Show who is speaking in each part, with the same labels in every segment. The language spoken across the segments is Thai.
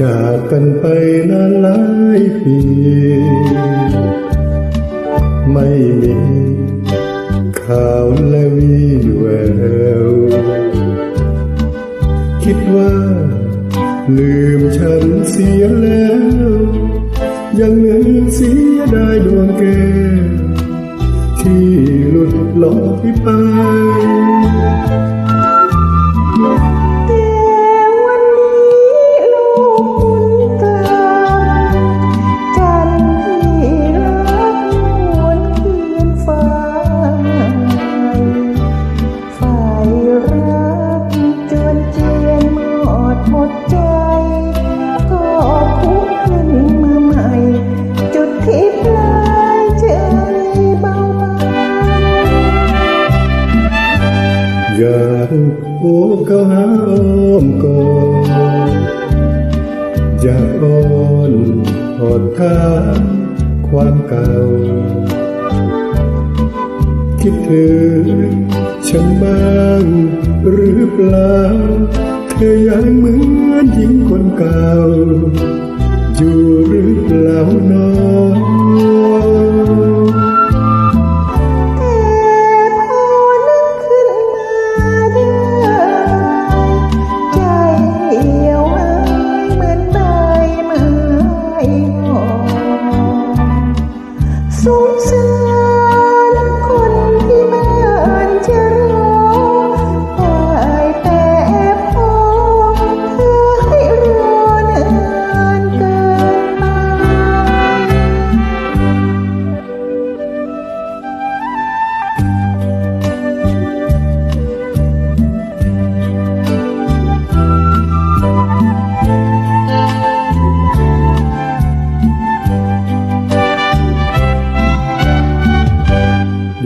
Speaker 1: จากกันไปี ไม่มีข่าวและวีแวว คิดว่าลืมฉันเสียแล้ว ยังนึกเสียดายดวงแก้วที่หลุดลอยไป โอบเข้าหาอ้อมกอดอยากอ้อนหอดข้าความเก่า คิดถึงฉันบ้างหรือเปล่า เธอยังเหมือนหญิงคนเก่า อยู่หรือเปล่าน้อง
Speaker 2: สง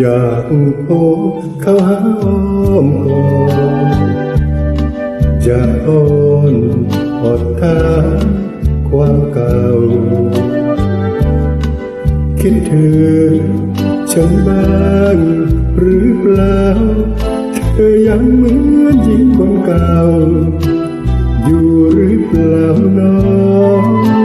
Speaker 2: อ
Speaker 1: ยากโอบเข้าหาอ้อมกอดอยากอ้อนอดทาความเก่า คิดถึงฉันบ้างหรือเปล่า เธอยังเหมือนหญิงคนเก่า อยู่หรือเปล่าน้อง